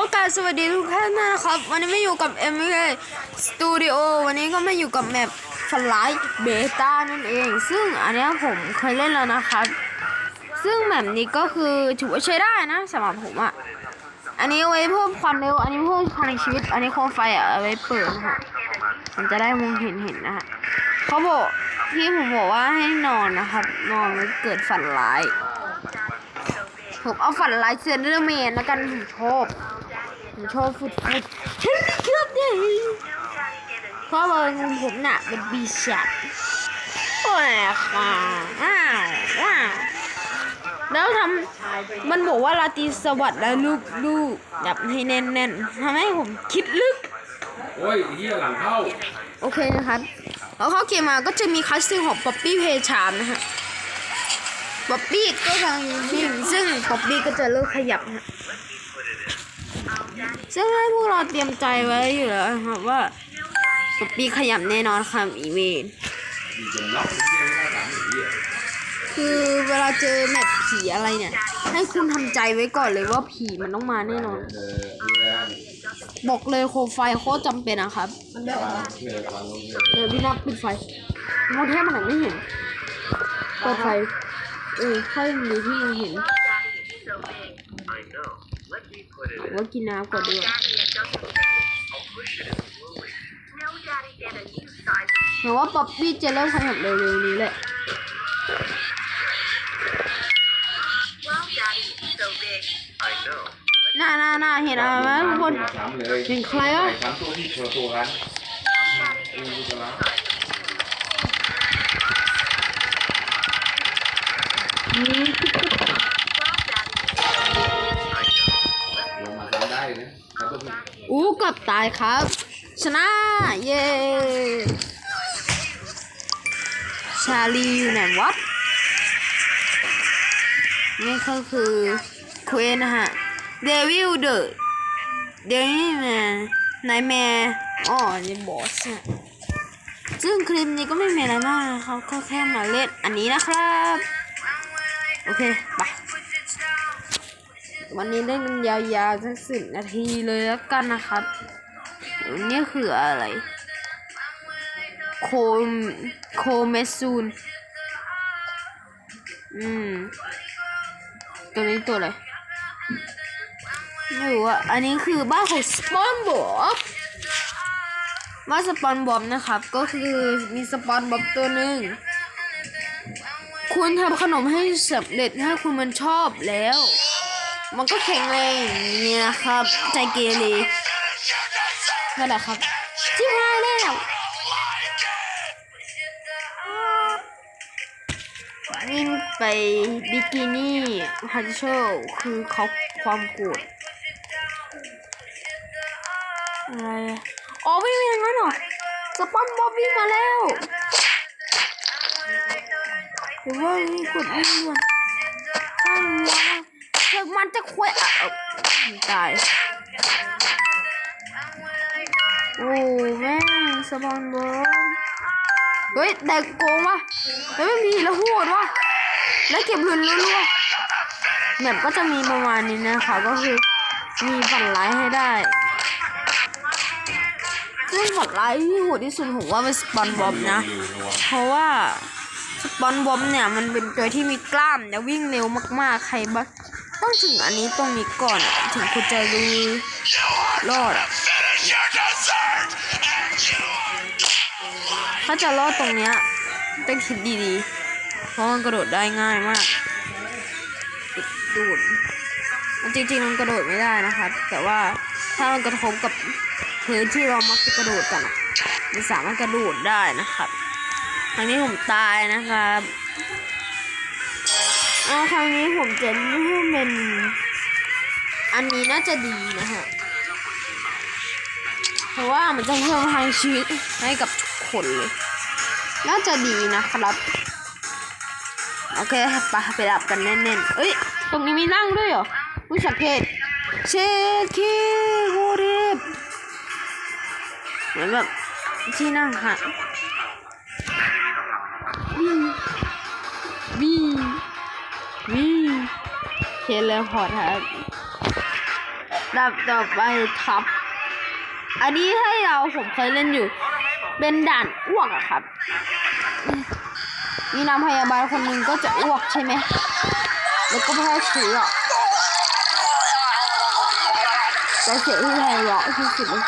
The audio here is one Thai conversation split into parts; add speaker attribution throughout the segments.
Speaker 1: ก็การสวัสดีทุกท่านนะครับ วันนี้ไม่อยู่กับ m อ a Studio วันนี้ก็ไม่อยู่กับแมปฟลายเบต้านั่นเอง ซึ่งอันนี้ผมเคยเล่นแล้วนะครับ ซึ่งแมปนี้ก็คือถือว่าใช้ได้นะสำหรับผมอะอันนี้เอาไว้เพิ่มความเร็ว อันนี้เพิ่มพลังชีวิต อันนี้โคมไฟอะเอาไว้เปิดนะฮะมันจะได้มองเห็นเห็นนะฮะเขาบอกที่ผมบอกว่าให้นอนนะครับ นอนแล้วเกิดฝันร้ายผมเอาฝันร้ายเซนเดอร์แมนแล้วกันผมชอบ ผมชอบฟุดฟุดเฮ้ยเกือบดิเพราะว่าผมน่ะเป็นปีศาจโอ้ยค่ะอ้าวว้าวแล้วทำมันบอกว่าราตรีสวัสดิ์แล้วลูกลูกจับให้แน่นๆทำให้ผมคิดลึก
Speaker 2: โอ้ยเฮียหลังเข้า
Speaker 1: โอเคนะครับแล้วเข้าเกมมาก็จะมีคัสซีนของป๊อปปี้เพชามนะฮะป๊อปปี้ก็กำลังวิ่งซึ่งป๊อปปี้ก็จะเลิกขยับนะฮะ ซึ่งให้พวกเราเตรียมใจไว้อยู่แล้วครับว่าป๊อปปี้ขยับแน่นอนครับอีเวน
Speaker 2: มีจนล็อกเฮียไม่ได้สามเฮีย
Speaker 1: คือเวลาเจอแมปผีอะไรเนี่ย ให้คุณทำใจไว้ก่อนเลยว่าผีมันต้องมาแน่นอน บอกเลยโคมไฟโคตรจำเป็นนะครับ
Speaker 2: เดี๋
Speaker 1: ยวพี่นับปิดไฟมองแทบมันไม่เห็นเปิดไฟเออค่อยมีที่มันเห็น ว่ากินน้ำก่อนดีกว่าเห็นว่าป๊อปปี้จะเริ่มขยับเร็วๆนี้แหละหน้าหน้าหน้าเห็นอะไรไหมทุกคน
Speaker 2: สามเลย
Speaker 1: เห็นใครอะ
Speaker 2: อู้กั
Speaker 1: บตายครับ ชนะ เย้ชาลีอยู่ไหนวะนี่ก็คือเควสนะฮะเดวิลเดอร์เดวิลแมนนายแมร์อ๋อนี่บอสนะซึ่งคลิปนี้ก็ไม่มีอะไรมากนะครับก็แค่มาเล่นอันนี้นะครับ โอเค ไป วันนี้เล่นกันยาวๆสักสิบนาทีเลยแล้วกันนะครับนี่คืออะไร โคมโคเมซูนอืม ตัวนี้ตัวอะไรไม่รู้อะอันนี้คือบ้านของสปอนบอบบ้านสปอนบอบนะครับ ก็คือมีสปอนบอบตัวหนึ่งคุณทำขนมให้สำเร็จถ้าคุณมันชอบแล้ว มันก็แข็งแรงอย่างนี้นะครับ ใจเกเรนั่นแหละครับที่พายแล้ววิ่งไปบิกินี่ฮันโชคือเขาความโกรธอะไรอ๋อวิ่งไปอย่างนั้นเหรอสปอนบอบวิ่งมาแล้วหรือว่านี่กดวิ่งด่วนข้างหัวเถึ งมันจะควยตายโอ้แม่งสปอนบอลเฮ้ยแต่โกงวะเฮ้ยไม่มีแล้วโหดวะแล้วเก็บลุนรัวๆแบบก็จะมีประมาณนี้นะคะก็คือมีฝันร้ายให้ได้ซึ่งฝันร้ายที่โหดที่สุดผมว่าเป็นสปอนบอมนะ
Speaker 2: เพ
Speaker 1: เพราะว่า สปอนบอมเนี่ยมันเป็นตัวที่มีกล้ามและวิ่งเร็วมากๆ ใครบ้างต้องถึงอันนี้ตรงนี้ก่อนถึงคุณจะรู้รอดถ้าจะรอดตรงเนี้ยต้องคิดดีๆ เพราะมันกระโดดได้ง่ายมากกระโดดมันจริงๆมันกระโดดไม่ได้นะครับแต่ว่าถ้ามันกระทบกับพื้นที่เรามักจะกระโดดกันอะมันสามารถกระโดดได้นะครับ รั้งนี้ผมตายนะครับเอาครั้งนี้ผมจะเลือกเป็น อันนี้น่าจะดีนะฮะ เพราะว่ามันจะเพิ่มพลังชีวิตให้กับทุกคนเลย น่าจะดีนะครับ โอเคไปไปดับกันแน่นๆ เอ้ย ตรงนี้มีนั่งด้วยเหรอวิสังเกตเชคีโฮเรบเหมือนแบบที่นั่งค่ะ วีวีเทเลพอร์ตครับดับต่อไปท็อปอันนี้ให้เราผมเคยเล่นอยู่ เป็นด่านอ้วกอะครับ มีนางพยาบาลคนหนึ่งก็จะอ้วกใช่ไหม แล้วก็แพร่เชื้อแต่เสียที่ไพเราะที่สุดเลย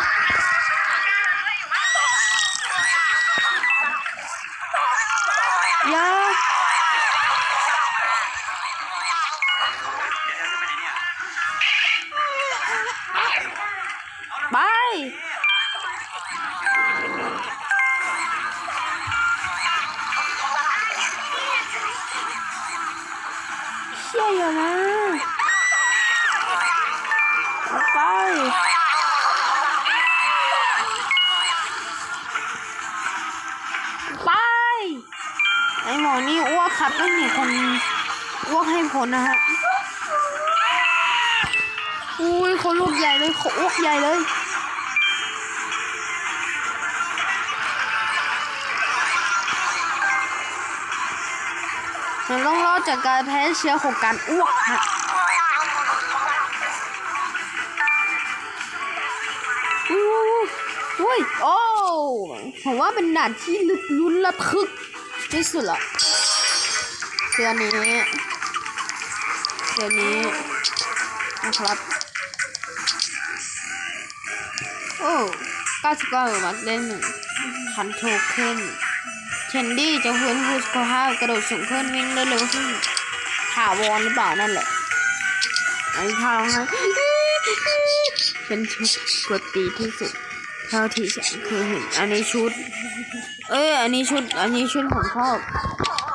Speaker 1: อยา นนะฮะอุ้ยเขาลูกใหญ่เลยเขาอ้วกใหญ่เลยมันต้องรอดจากการแพ้เชื้อของการอ้วกฮะอุ้ยโอ้ผมว่าเป็นด่านที่ลึกลุ้นระทึกที่สุดละเสื้อนี้ เสื้อนี้นะครับ โอ้99บาทเล่นหนึ่งพันโทเค็นเคนดี้จะฟื้นฟูสุขภากระโดดสูงขึ้นวิ่งได้เร็วขึ้นถาวรหรือเปล่านั่นแหละไอ้ทางนะเป็นชุดกดตีที่สุดเท่าที่ฉันเคยเห็นอันนี้ชุด เอ้ย อันนี้ชุด อันนี้ชุดผมชอบ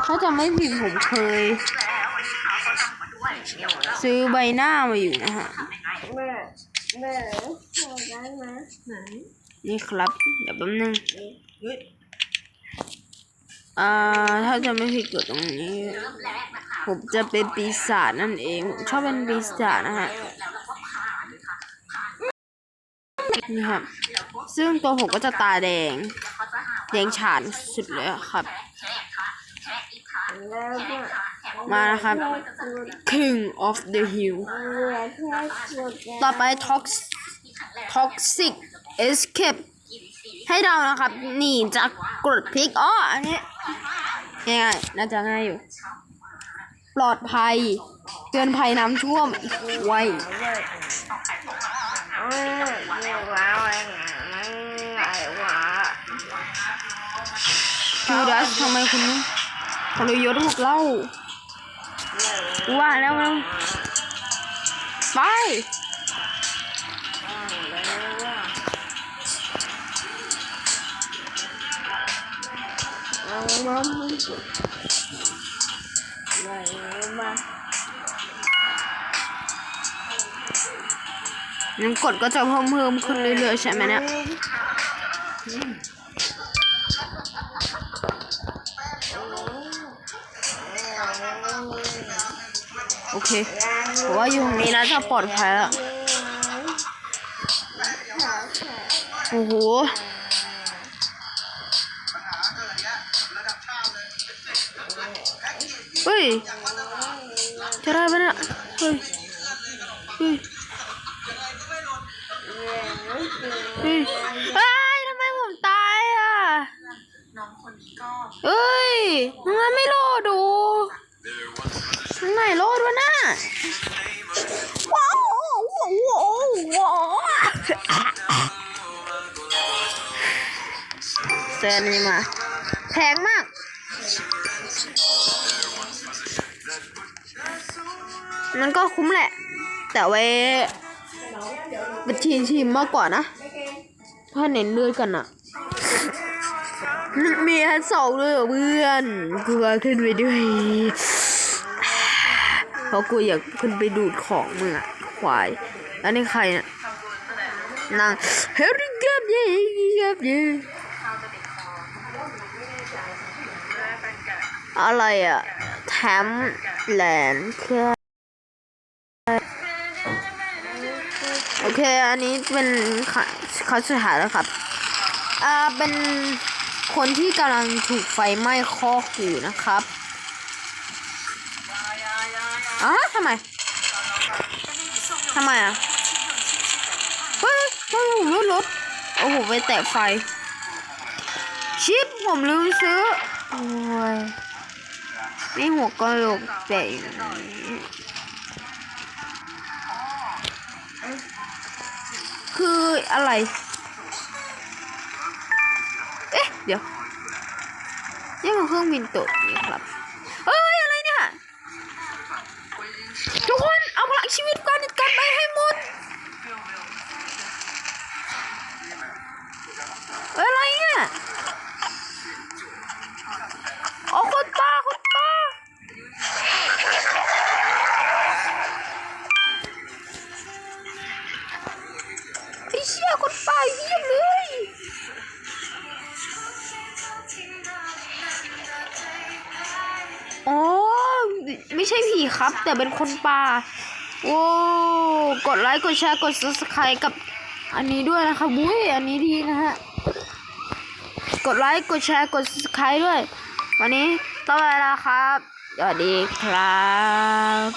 Speaker 1: ถ้าจะไม่ผิดผมเคย ซื้อใบหน้ามาอยู่นะฮะ
Speaker 3: แม่แม่ขอได้ไหมไหน
Speaker 1: นี่ครับ เดี๋ยวแป๊บนึงอ่าถ้าจะไม่ผิดกฎตรงนี้ ผมจะเป็นปีศาจนั่นเองผมชอบเป็นปีศาจนะฮะนี่ครับ ซึ่งตัวผมก็จะตาแดง แดงฉานสุดเลยอะครับ
Speaker 3: แล้วก็
Speaker 1: มานะครับ King of the Hill
Speaker 3: เหลือแค่สุด
Speaker 1: ต่อไป Tox Toxic Escape ให้เรานะครับหนีจากกรดพลิกอ๋ออันนี้ง่ายๆน่าจะง่ายอยู่ ปลอดภัย เตือนภัยน้ำท่วมอีกไว้
Speaker 3: เออเดี๋ยวว้าวอะไรไหนวะ
Speaker 1: จูดัสทำไมคุณทรยศพวกเรา ว่าแล้วแล้วไป
Speaker 3: เอามามึงไหนมา
Speaker 1: น้ำกรดก็จะเพิ่มเพิ่มขึ้นเรื่อยๆใช่ไหมเนี่ย โอเคผมว่าอยู่ตรงนี้น่าจะปลอดภัยแล้วโอ้โหเฮ้ยจะได้ปะเนี่ยเฮ้ยเฮ้ยเฮ้ยเอ้ยทำไมผมตายอะเอ้ยทำไมไม่ เซนนี่มา แพงมาก มันก็คุ้มแหละ แต่ไว้เป็นทีมทีมมากกว่านะ ถ้าเน้นเลือดกันอะมีฮันสองด้วยเพื่อนกูว่าขึ้นไปด้วยเพราะกูอยากขึ้นไปดูดของมึงอะควายแล้วนี่ใครเนี่ยนางเฮริเกับเย่เกบเย่ อะไรอะแทมแหลนด์แค่โอเค อันนี้เป็นเขาสุดท้ายแล้วครับ อ่า เป็นคนที่กำลังถูกไฟไหม้คอกอยู่นะครับอ๋อทำไม ทำไมอะโอ้โห ไปแตะไฟ ชิป ผมลืมซื้อ โอ้ย นี่หัวกะโหลกแปะอยู่นี่คืออะไร เอ๊ะ เดี๋ยวนี่มันเครื่องบินตกนี่ครับ เอ้ย อะไรเนี่ย ทุกคน เอาพลังชีวิต ไม่ใช่ผีครับ แต่เป็นคนป่าโอ้กดไลค์กดแชร์กด subscribe กับอันนี้ด้วยนะคะบุ้ยอันนี้ดีนะฮะกดไลค์กดแชร์กด subscribe ด้วย วันนี้ต้องไปแล้วครับสวัสดีครับ